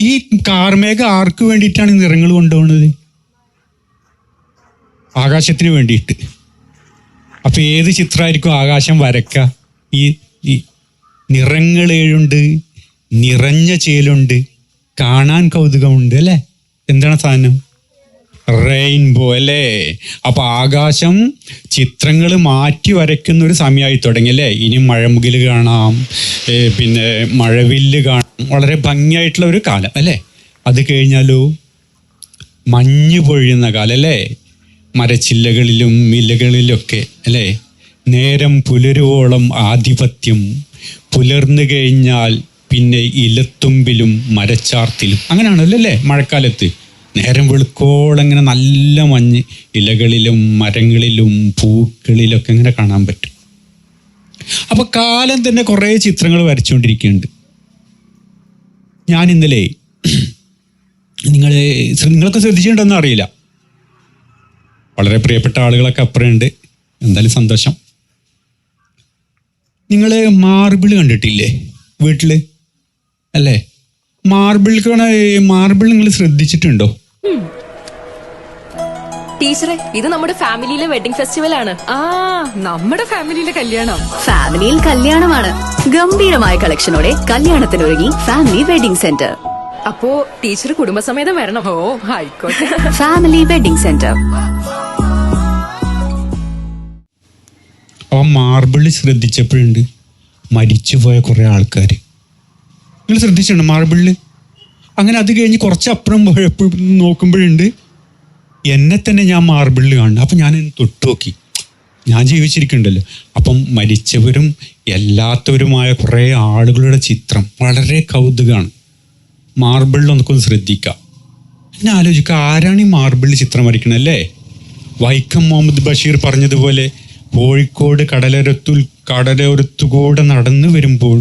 ഈ കാർമേഘ ആർക്ക് വേണ്ടിയിട്ടാണ് നിറങ്ങൾ കൊണ്ടുപോകുന്നത് ആകാശത്തിന് വേണ്ടിയിട്ട്. അപ്പൊ ഏത് ചിത്രമായിരിക്കും ആകാശം വരക്ക ഈ നിറങ്ങൾ നിറങ്ങളേഴുണ്ട് നിറഞ്ഞ ചേലുണ്ട് കാണാൻ കൗതുകമുണ്ട് അല്ലേ? എന്താണ് സാധനം? റെയിൻബോ അല്ലേ? അപ്പൊ ആകാശം ചിത്രങ്ങൾ മാറ്റി വരയ്ക്കുന്ന ഒരു സമയമായി തുടങ്ങി അല്ലേ? ഇനി മഴമുകിൽ കാണാം പിന്നെ മഴവില്ല് കാണാം. വളരെ ഭംഗിയായിട്ടുള്ള ഒരു കാലം അല്ലേ? അത് കഴിഞ്ഞാലോ മഞ്ഞ് പൊഴിയുന്ന കാലം അല്ലേ? മരച്ചില്ലകളിലും ഇലകളിലൊക്കെ അല്ലേ? നേരം പുലരുവോളം ആധിപത്യം പുലർന്നു കഴിഞ്ഞാൽ പിന്നെ ഇലത്തുമ്പിലും മരച്ചാർത്തിലും. അങ്ങനെയാണല്ലോ അല്ലേ? മഴക്കാലത്ത് നേരം വെളുക്കോളം ഇങ്ങനെ നല്ല മഞ്ഞ് ഇലകളിലും മരങ്ങളിലും പൂക്കളിലൊക്കെ ഇങ്ങനെ കാണാൻ പറ്റും. അപ്പൊ കാലം തന്നെ കുറേ ചിത്രങ്ങൾ വരച്ചുകൊണ്ടിരിക്കുന്നുണ്ട്. ഞാൻ ഇന്നലെ നിങ്ങൾ നിങ്ങളൊക്കെ ശ്രദ്ധിച്ചിട്ടുണ്ടെന്ന് അറിയില്ല. വളരെ പ്രിയപ്പെട്ട ആളുകളൊക്കെ അപ്പുറമുണ്ട്. എന്തായാലും സന്തോഷം. നിങ്ങൾ മാർബിൾ കണ്ടിട്ടില്ലേ വീട്ടിൽ അല്ലേ? മാർബിൾ മാർബിൾ നിങ്ങൾ ശ്രദ്ധിച്ചിട്ടുണ്ടോ? ടീച്ചറെ ഇത് നമ്മുടെ ഫാമിലിയിലെ വെഡിങ് ഫെസ്റ്റിവൽ ആണ്. ആ നമ്മുടെ ഫാമിലിയിലെ കല്യാണം. ഫാമിലിയിൽ കല്യാണമാണ്. ഗംഭീരമായ കളക്ഷനോടെ കല്യാണത്തിനൊരുങ്ങി ഫാമിലി വെഡിംഗ് സെന്റർ. അപ്പോ ടീച്ചർ കുടുംബസമേതം വരണം. ഓ ആയിക്കോട്ടെ. Family wedding centre. ആ മാർബിളിൽ ശ്രദ്ധിച്ചപ്പോഴുണ്ട് മരിച്ചുപോയ കുറേ ആൾക്കാർ നിങ്ങൾ ശ്രദ്ധിച്ചിട്ടുണ്ടോ മാർബിളിൽ അങ്ങനെ അത് കഴിഞ്ഞ് കുറച്ച് അപ്പുറം പോയപ്പോൾ നോക്കുമ്പോഴുണ്ട് എന്നെ തന്നെ ഞാൻ മാർബിളിൽ കാണുന്നു അപ്പം ഞാൻ തൊട്ട് നോക്കി ഞാൻ ജീവിച്ചിരിക്കുന്നുണ്ടല്ലോ അപ്പം മരിച്ചവരും എല്ലാത്തവരുമായ കുറേ ആളുകളുടെ ചിത്രം വളരെ കൗതുകമാണ് മാർബിളിൽ നമുക്കൊന്ന് ശ്രദ്ധിക്കാം ഞാൻ ആലോചിക്കുക ആരാണ് ഈ മാർബിളിൽ ചിത്രം വരയ്ക്കണല്ലേ വൈക്കം മുഹമ്മദ് ബഷീർ പറഞ്ഞതുപോലെ കോഴിക്കോട് കടലോരത്തുൽ കടലോരത്തുകൂടെ നടന്നു വരുമ്പോൾ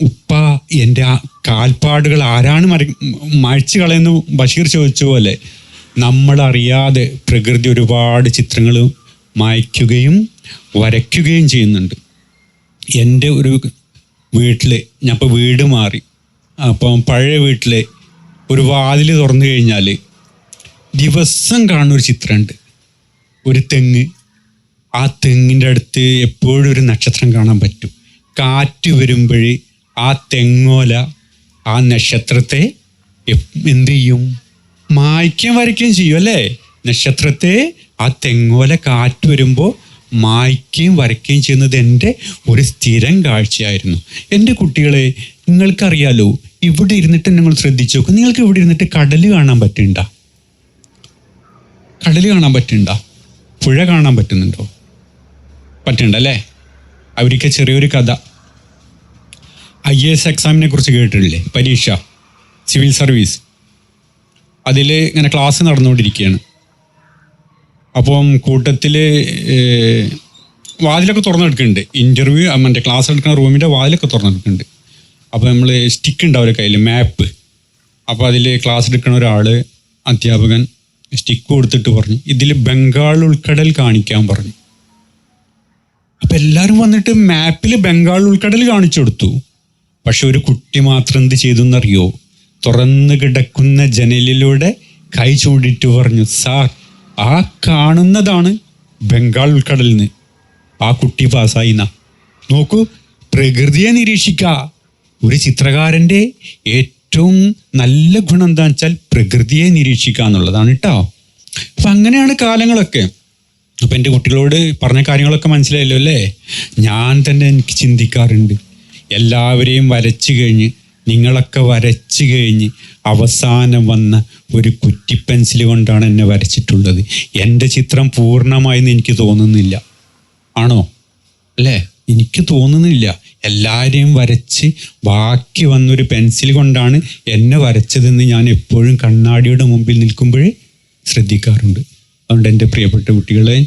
ഉപ്പ എന്റെ കാൽപ്പാടുകൾ ആരാണ് മര മായ്ച്ചു കളയുന്നു ബഷീർ ചോദിച്ച പോലെ നമ്മളറിയാതെ പ്രകൃതി ഒരുപാട് ചിത്രങ്ങൾ മായ്ക്കുകയും വരയ്ക്കുകയും ചെയ്യുന്നുണ്ട്. എന്റെ ഒരു വീട്ടിൽ ഞാൻ ഇപ്പോൾ വീട് മാറി. അപ്പം പഴയ വീട്ടിൽ ഒരു വാതിൽ തുറന്നു കഴിഞ്ഞാൽ ദിവസം കാണുന്ന ഒരു ചിത്രമുണ്ട്. ഒരു തെങ്ങ്. ആ തെങ്ങിന്റെ അടുത്ത് എപ്പോഴും ഒരു നക്ഷത്രം കാണാൻ പറ്റും. കാറ്റ് വരുമ്പോൾ ആ തെങ്ങോല ആ നക്ഷത്രത്തെ എന്ത് ചെയ്യും? മായ്ക്കുകയും വരയ്ക്കുകയും ചെയ്യും അല്ലേ? നക്ഷത്രത്തെ ആ തെങ്ങോല കാറ്റ് വരുമ്പോൾ മായ്ക്കുകയും വരയ്ക്കുകയും ചെയ്യുന്നത് എന്റെ ഒരു സ്ഥിരം കാഴ്ചയായിരുന്നു. എന്റെ കുട്ടികളെ നിങ്ങൾക്കറിയാലോ ഇവിടെ ഇരുന്നിട്ട് നിങ്ങൾ ശ്രദ്ധിച്ചു നോക്കും. നിങ്ങൾക്ക് ഇവിടെ ഇരുന്നിട്ട് കടൽ കാണാൻ പറ്റുന്നുണ്ട? കടൽ കാണാൻ പറ്റുന്നുണ്ട? പുഴ കാണാൻ പറ്റുന്നുണ്ടോ? പറ്റുന്നുണ്ടല്ലേ അവർക്ക് ചെറിയൊരു കഥ. ഐ എ എസ് എക്സാമിനെ കുറിച്ച് കേട്ടിട്ടില്ലേ? പരീക്ഷ. Civil service. അതിൽ ഇങ്ങനെ ക്ലാസ് നടന്നുകൊണ്ടിരിക്കുകയാണ്. അപ്പം കൂട്ടത്തിൽ വാതിലൊക്കെ തുറന്നെടുക്കുന്നുണ്ട്. ഇന്റർവ്യൂ മറ്റേ ക്ലാസ് എടുക്കുന്ന റൂമിന്റെ വാതിലൊക്കെ തുറന്നെടുക്കുന്നുണ്ട്. അപ്പോൾ നമ്മൾ സ്റ്റിക്ക് അവരുടെ കയ്യിൽ മാപ്പ് അപ്പോൾ അതിൽ ക്ലാസ് എടുക്കുന്ന ഒരാൾ അധ്യാപകൻ സ്റ്റിക്ക് കൊടുത്തിട്ട് പറഞ്ഞു. ഇതിൽ ബംഗാൾ ഉൾക്കടൽ കാണിക്കാൻ പറഞ്ഞു. അപ്പോൾ എല്ലാവരും വന്നിട്ട് മാപ്പിൽ ബംഗാൾ ഉൾക്കടൽ കാണിച്ചു കൊടുത്തു. പക്ഷെ ഒരു കുട്ടി മാത്രം എന്ത് ചെയ്തു എന്നറിയോ? തുറന്നു കിടക്കുന്ന ജനലിലൂടെ കൈ ചൂണ്ടിട്ട് പറഞ്ഞു സാർ ആ കാണുന്നതാണ് ബംഗാൾ ഉൾക്കടലിന് ആ കുട്ടി പാസ്സായിന്ന നോക്കൂ പ്രകൃതിയെ നിരീക്ഷിക്കുക ഒരു ചിത്രകാരന്റെ ഏറ്റവും നല്ല ഗുണം എന്താ വെച്ചാൽ പ്രകൃതിയെ നിരീക്ഷിക്കുക എന്നുള്ളതാണ് കേട്ടോ അപ്പം അങ്ങനെയാണ് കാലങ്ങളൊക്കെ. അപ്പം എന്റെ കുട്ടികളോട് പറഞ്ഞ കാര്യങ്ങളൊക്കെ മനസ്സിലായല്ലോ അല്ലേ? ഞാൻ തന്നെ എനിക്ക് ചിന്തിക്കാറുണ്ട്. എല്ലാവരെയും വരച്ചു കഴിഞ്ഞ് നിങ്ങളൊക്കെ വരച്ചു കഴിഞ്ഞ് അവസാനം വന്ന ഒരു കുറ്റി പെൻസിൽ കൊണ്ടാണ് എന്നെ വരച്ചിട്ടുള്ളത്. എന്റെ ചിത്രം പൂർണമായെന്ന് എനിക്ക് തോന്നുന്നില്ല. ആണോ? അല്ലേ? എനിക്ക് തോന്നുന്നില്ല. എല്ലാവരെയും വരച്ച് ബാക്കി വന്നൊരു പെൻസിൽ കൊണ്ടാണ് എന്നെ വരച്ചതെന്ന് ഞാൻ എപ്പോഴും കണ്ണാടിയുടെ മുമ്പിൽ നിൽക്കുമ്പോഴേ ശ്രദ്ധിക്കാറുണ്ട്. അതുകൊണ്ട് എന്റെ പ്രിയപ്പെട്ട കുട്ടികളെ